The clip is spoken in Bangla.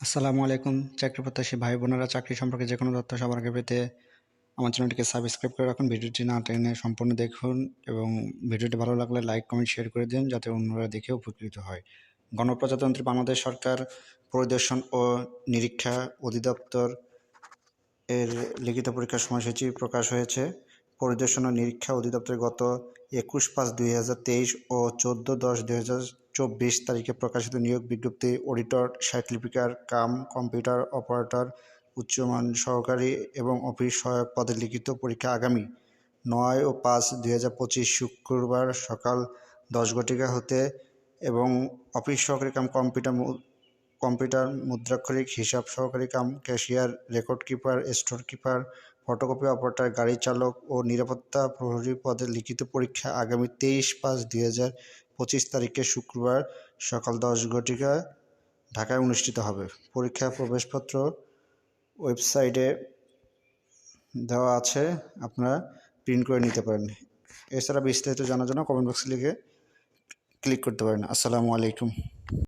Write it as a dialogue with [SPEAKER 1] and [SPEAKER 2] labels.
[SPEAKER 1] আসসালামু আলাইকুম, চাকরি প্রত্যাশী ভাই বোনেরা, চাকরি সম্পর্কে যে কোনো তথ্য সবার আগে পেতে আমার চ্যানেলটিকে সাবস্ক্রাইব করে রাখুন। ভিডিওটি না টেনে সম্পূর্ণ দেখুন এবং ভিডিওটি ভালো লাগলে লাইক কমেন্ট শেয়ার করে দিন যাতে অন্যরা দেখে উপকৃত হয়। গণপ্রজাতন্ত্রী বাংলাদেশ সরকার পরিদর্শন ও নিরীক্ষা অধিদপ্তর এর লিখিত পরীক্ষার সময়সূচি প্রকাশ হয়েছে। পরিদর্শন ও নিরীক্ষা অধিদপ্তর গত একুশ পাঁচ দুই ও চোদ্দ দশ দুই চব্বিশ তারিখে প্রকাশিত নিয়োগ বিজ্ঞপ্তি, অডিটর সার্টিফিকার কাম, কম্পিউটার অপারেটর, উচ্চমান সহকারী এবং অফিস সহায়ক পদে লিখিত পরীক্ষা আগামী নয় ও পাঁচ দুই শুক্রবার সকাল দশ ঘটিকা হতে এবং অফিস সহকারী কাম, কম্পিউটার কম্পিউটার মুদ্রাক্ষরিক, হিসাব সহকারী cum, cashier, record keeper, store keeper, photocopy operator, গাড়ি চালক ও নিরাপত্তা প্রহরী পদে লিখিত পরীক্ষা আগামী তেইশ পাঁচ দুই তারিখে শুক্রবার সকাল দশ ঘটিকা ঢাকায় অনুষ্ঠিত হবে। পরীক্ষা প্রবেশপত্র ওয়েবসাইটে দেওয়া আছে। আপনারা প্রিন্ট করে নিতে পারেন। এছাড়া বিস্তারিত জানার জন্য কমেন্ট বক্সে লিখে ক্লিক করতে পারেন। আসসালামু আলাইকুম।